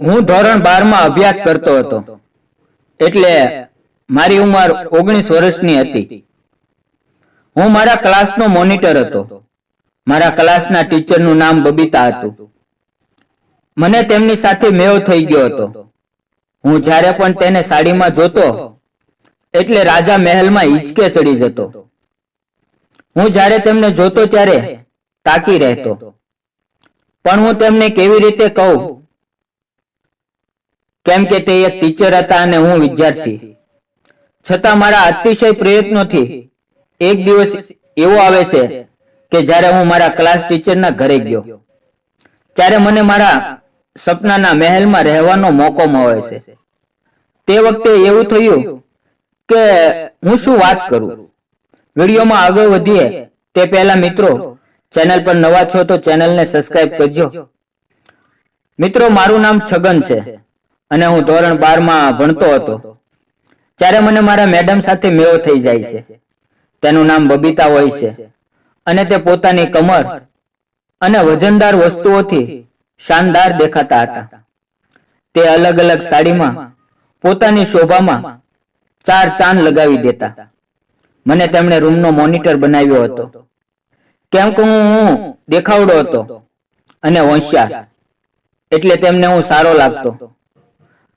હું ધોરણ બારમાં અભ્યાસ કરતો હતો. એટલે મારી ઉંમર ઓગણીસ વર્ષની હતી. હું મારા ક્લાસનો મોનિટર હતો. મારા ક્લાસના ટીચરનું નામ બબીતા હતું. મને તેમની સાથે મેવ થઈ ગયો હતો. હું જ્યારે પણ તેને સાડીમાં જોતો, એટલે રાજા મહેલમાં હિચકે ચડી જતો. હું જ્યારે તેમને જોતો ત્યારે તાકી રહેતો. પણ હું તેમને કેવી રીતે કહું? કેમ કે તે એક ટીચર હતા અને હું વિદ્યાર્થી. છતાં મારા અતિશય પ્રયત્નોથી એક દિવસ એવો આવે છે કે જ્યારે હું મારા ક્લાસ ટીચરના ઘરે ગયો. ત્યારે મને મારા સપનાના મહેલમાં રહેવાનો મોકો મળે છે. તે વખતે એવું થયું કે હું શું વાત કરું? વિડીયોમાં આગળ વધીએ તે પહેલા મિત્રો, ચેનલ પર નવા છો તો ચેનલને સબસ્ક્રાઇબ કરજો. મિત્રો, મારું નામ છગન છે. અને હું ધોરણ બારમાં ભણતો હતો. ત્યારે મને મારા મેડમ સાથે મેળો થઈ જાય છે. તેનું નામ બબીતા હોય છે. અને તે પોતાની કમર અને વજનદાર વસ્તુઓથી શાનદાર દેખાતા હતા. તે અલગ અલગ સાડીમાં પોતાની શોભામાં ચાર ચાંદ લગાવી દેતા. મને તેમણે રૂમનો મોનિટર બનાવ્યો હતો. કેમ કે હું દેખાવડો હતો અને હોશિયાર. એટલે તેમને હું સારો લાગતો.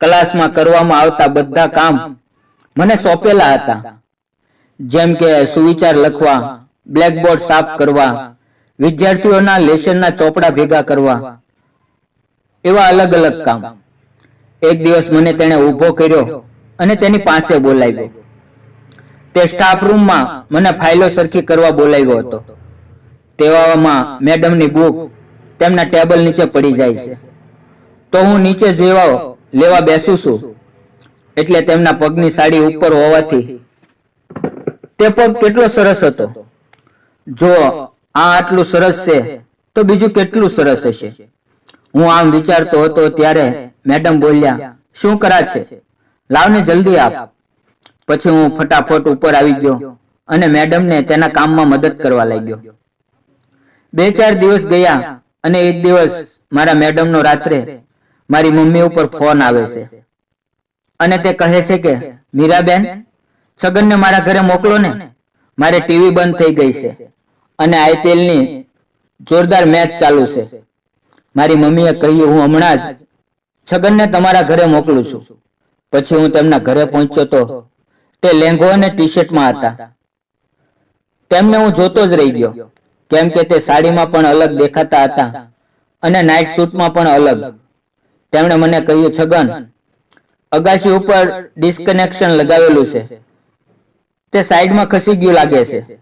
ક્લાસમાં કરવામાં આવતા બધા કામ મને સોંપેલા હતા. જેમ કે સુવિચાર લખવા બ્લેકબોર્ડ સાફ કરવા, વિદ્યાર્થીઓના લેસનના ચોપડા ભેગા કરવા, એવા અલગ અલગ કામ. એક દિવસ મને તેણે ઊભો કર્યો અને તેની પાસે બોલાવ્યો. તે સ્ટાફ રૂમમાં મને ફાઇલો સરખી કરવા બોલાવ્યો હતો. તેવામાં મેડમની બુક તેમના ટેબલ નીચે પડી જાય છે. તો હું નીચે જેવા લેવા બેસું છું. એટલે તેમના પગની સાડી ઉપર હોવાથી તે પગ કેટલો સરસ હતો. જો આ આટલું સરસ છે, તો બીજું કેટલું સરસ હશે? હું આમ વિચારતો હતો ત્યારે મેડમ બોલ્યા, શું કરા છે? લાવને જલ્દી આપ. પછી હું ફટાફટ ઉપર આવી ગયો અને મેડમને તેના કામમાં મદદ કરવા લાગ્યો. બે ચાર દિવસ ગયા અને એક દિવસ મારા મેડમનો રાત્રે મારી મમ્મી ઉપર ફોન આવે છે. અને તે કહે છે કે, મીરાબેન, છગનને મારા ઘરે મોકલો ને. મારે ટીવી બંધ થઈ ગઈ છે. અને આઈપીએલની જોરદાર મેચ ચાલુ છે. મારી મમ્મીએ કહ્યું, હું હમણાં જ છગનને તમારા ઘરે મોકલું છું. પછી હું તેમના ઘરે પહોંચ્યો તો તે લેંઘો અને ટી શર્ટમાં હતા. તેમને હું જોતો જ રહી ગયો. કેમ કે તે સાડીમાં પણ અલગ દેખાતા હતા અને નાઇટ સૂટમાં પણ અલગ. તેમણે મને કહ્યું, છગન, અગાશી ઉપર ડિસ્કનેક્શન લગાવેલું છે. તે સાઈડમાં ખસી ગયું લાગે છે.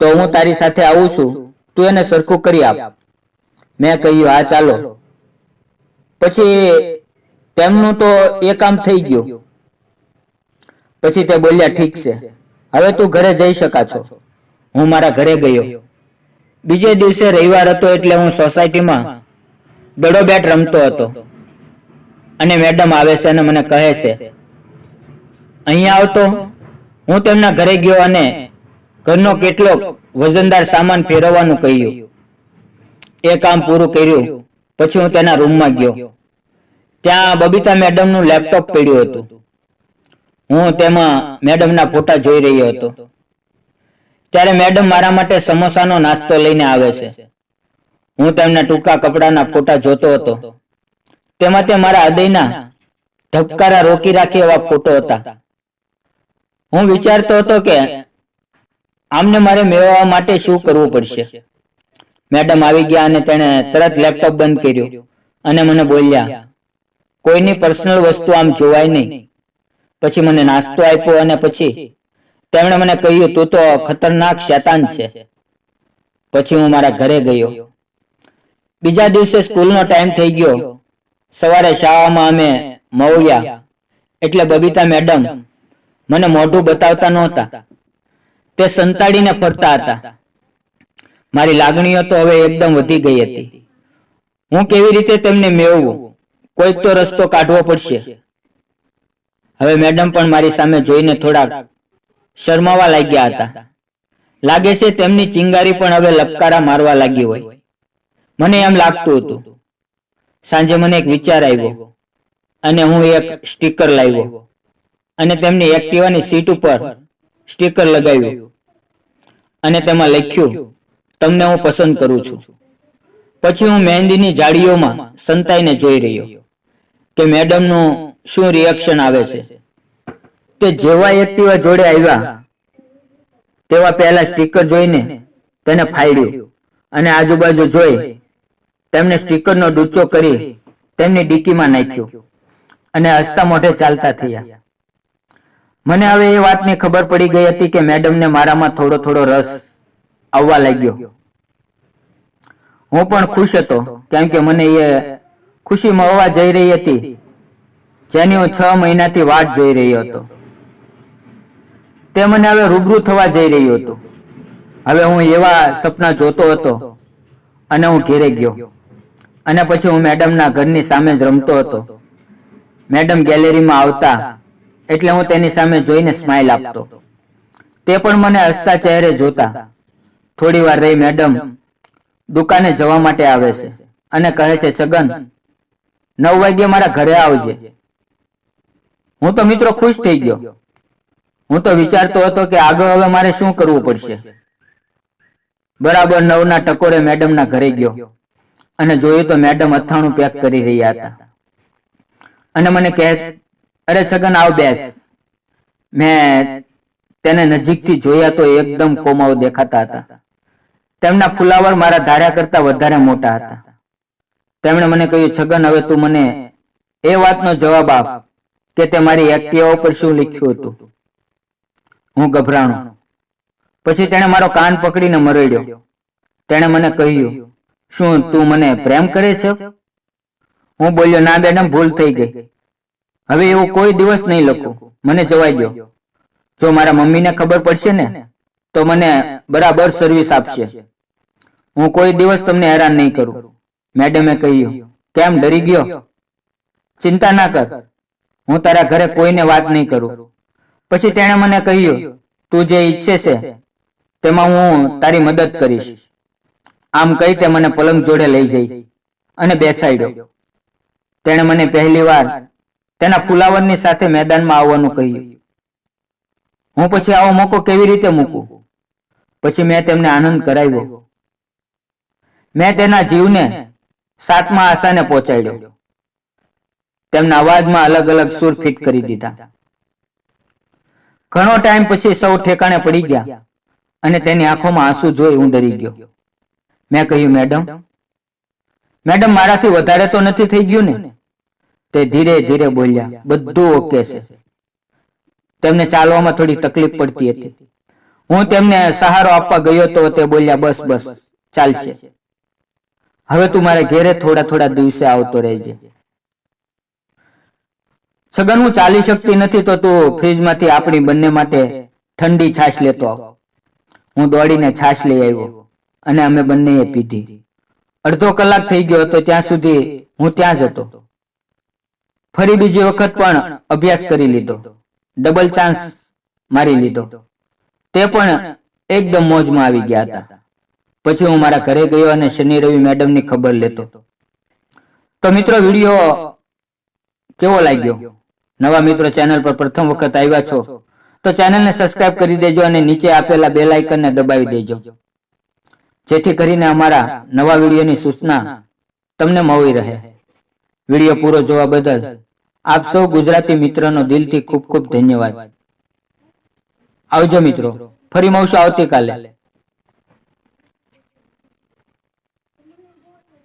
તો હું તારી સાથે આવું છું. તું એને સરખું કરી આપ. મેં કહ્યું, હા, ચાલો. પછી તેમનું તો એ કામ થઈ ગયું. પછી તે બોલ્યા, ઠીક છે. હવે તું ઘરે જઈ શકા છો. હું મારા ઘરે ગયો. બીજે દિવસે રવિવાર હતો એટલે હું સોસાયટીમાં દડો બેટ રમતો હતો. અને મેડમ આવે છે અને મને કહે છે, અહીંયા આવતો, હું તેમના ઘરે ગયો અને ઘરનો કેટલો વજનદાર સામાન ફેરવવાનું કહ્યું. એ કામ પૂરું કર્યું, પછી હું તેના રૂમમાં ગયો. ત્યાં બબીતા મેડમનું લેપટોપ પડ્યું હતું. હું તેમાં મેડમના ફોટા જોઈ રહ્યો હતો. ત્યારે મેડમ મારા માટે સમોસાનો નાસ્તો લઈને આવે છે. હું તેમના ટૂંકા કપડાના ફોટા જોતો હતો. તેમાં તે મારા હૃદયના ધબકારા રોકી રાખે એવા ફોટો હતા. હું વિચારતો હતો કે આમને મારે મેળવવા માટે શું કરવું પડશે. મેડમ આવી ગયા અને તેણે તરત લેપટોપ બંધ કર્યું અને મને બોલ્યા, કોઈની પર્સનલ વસ્તુ આમ જોવાય નહીં. પછી મને નાસ્તો આપ્યો અને પછી તેમણે મને કહ્યું, તું તો ખતરનાક શેતાન છે. પછી હું મારા ઘરે ગયો. બીજા દિવસે સ્કૂલનો ટાઈમ થઈ ગયો. સવારે શાળામાં અમે મવ્યા એટલે બબીતા મેડમ મને મોઢું બતાવતા નહોતા. તે સંતાડીને ફરતા હતા. મારી લાગણીઓ તો હવે એકદમ વધી ગઈ હતી. હું કેવી રીતે તેમને મેળવું? કોઈક તો રસ્તો કાઢવો પડશે. હવે મેડમ પણ મારી સામે જોઈને થોડાક શરમાવા લાગ્યા હતા. લાગે છે તેમની ચિંગારી પણ હવે લપકારા મારવા લાગી હોય. મને એમ લાગતું હતું. સાંજે મને એક વિચાર આવ્યો અને હું એક સ્ટીકર લાવ્યો. અને તેમની એક્ટિવાની સીટ ઉપર સ્ટીકર લગાવ્યું. અને તેમાં લખ્યું તમને હું પસંદ કરું છું. પછી હું મહેંદીની જાળીઓમાં સંતાઈને જોઈ રહ્યો કે મેડમનું શું રિએક્શન આવે છે? તે જેવા એક્ટિવા જોડે આવ્યા. તેવા પહેલા સ્ટીકર જોઈને તેને ફાડ્યું. અને આજુબાજુ જોઈ તેમને સ્ટીકરનો ડૂચો કરી તેમની ડીકીમાં નાખ્યો અને હસતા મોઢે ચાલતા થયા. મને હવે એ વાતની ખબર પડી ગઈ હતી કે મેડમને મારામાં થોડો થોડો રસ આવવા લાગ્યો. હું પણ ખુશ હતો, કેમ કે મને એ ખુશી મળવા જઈ રહી હતી, જેની હું છ મહિનાથી વાટ જોઈ રહ્યો હતો. તે મને હવે રૂબરૂ થવા જઈ રહ્યું હતું. હવે હું એવા સપના જોતો હતો અને હું ઘેરે ગયો. અને પછી હું મેડમના ઘરની સામે જ રમતો હતો. મેડમ ગેલેરીમાં આવતા એટલે હું તેની સામે જોઈને સ્માઇલ આપતો. તે પણ મને હસતા ચહેરે જોતા. થોડી વાર રહી મેડમ દુકાને જવા માટે આવે છે અને કહે છે, છગન, નવ વાગ્યે મારા ઘરે આવજે. હું તો મિત્રો ખુશ થઈ ગયો. હું તો વિચારતો હતો કે આગળ હવે મારે શું કરવું પડશે. બરાબર નવના ટકોરે મેડમના ઘરે ગયો. અને જોયું તો મેડમ અથાણું પેક કરી રહ્યા હતા. અને મને કહે, અરે છગન, આવ બેસ. મેં તેને નજીકથી જોયા તો એકદમ કોમાઓ દેખાતા હતા. તેમના ફુલાવર મારા ધાર્યા કરતા વધારે મોટા હતા. તેમણે મને કહ્યું, છગન, હવે તું મને એ વાતનો જવાબ આપ કે તે મારી એક્ટિવા ઉપર શું લખ્યું હતું. હું ગભરાણો. પછી તેણે મારો કાન પકડીને મરડ્યો. તેણે મને કહ્યું શું તું મને પ્રેમ કરે છે? હું બોલ્યો ના મેડમ ભૂલ થઈ ગઈ. હવે એવું કોઈ દિવસ નહીં લખું. મને જવાઈ દો જો મારા મમ્મીને ખબર પડશે ને તો મને બરાબર સર્વિસ આપશે. હું કોઈ દિવસ તમને હેરાન નહીં કરું. મેડમે કહ્યું કેમ ડરી ગયો? ચિંતા ના કર. હું તારા ઘરે કોઈને વાત નહીં કરું. પછી તેણે મને કહ્યું તું જે ઈચ્છે છે તેમાં હું તારી મદદ કરીશ. આમ કહી તે મને પલંગ જોડે લઈ જઈ અને બેસાડ્યો. તેણે મને પહેલી વાર તેના ફુલાવરની સાથે મેદાનમાં આવવાનું કહ્યું. હું પછી આવો મોકો કેવી રીતે મૂકું? પછી મેં તેમને આનંદ કરાવ્યો. મેં તેના જીવને સાતમા આશાને પહોંચાડ્યો. તેમના અવાજમાં અલગ અલગ સુર ફિટ કરી દીધા. ઘણો ટાઈમ પછી સૌ ઠેકાણે પડી ગયા અને તેની આંખોમાં આંસુ જોઈ હું ડરી ગયો. મેં કહ્યું, મેડમ મેડમ, મારાથી વધારે તો નથી થઈ ગયું ને? તે ધીરે ધીરે બોલ્યા, બધું ઓકે છે. તેમને ચાલવામાં થોડી તકલીફ પડતી હતી. હું તેમને સહારો આપવા ગયો તો તે બોલ્યા, બસ બસ, ચાલશે. હવે તું મારે ઘેરે થોડા થોડા દિવસે આવતો રહેજે. છગન હું ચાલી શકતી નથી તો તું ફ્રીજમાંથી આપણી બંને માટે ઠંડી છાશ લેતો આવ. હું દોડીને છાશ લઈ આવ્યો. અને અમે બંનેએ પીધી. અડધો કલાક થઈ ગયો હતો ત્યાં સુધી હું ત્યાં જ હતો. ફરી બીજી વખત પણ અભ્યાસ કરી લીધો. ડબલ ચાન્સ મારી લીધો. તે પણ એકદમ મોજમાં આવી ગયા હતા. પછી હું મારા ઘરે ગયો અને શનિ રવિ મેડમની ખબર લેતો. તો મિત્રો, વીડિયો કેવો લાગ્યો? નવા મિત્રો ચેનલ પર પ્રથમ વખત આવ્યા છો, તો ચેનલને સબસ્ક્રાઇબ કરી દેજો અને નીચે આપેલા બેલ ને દબાવી દેજો. જેથી કરીને અમારા નવા વિડીયોની સૂચના તમને મળી રહે. વીડિયો પૂરો જોવા બદલ આપ સૌ ગુજરાતી મિત્રનો દિલથી ખૂબ ખૂબ ધન્યવાદ. આવજો મિત્રો, ફરી મળશું આવતીકાલે.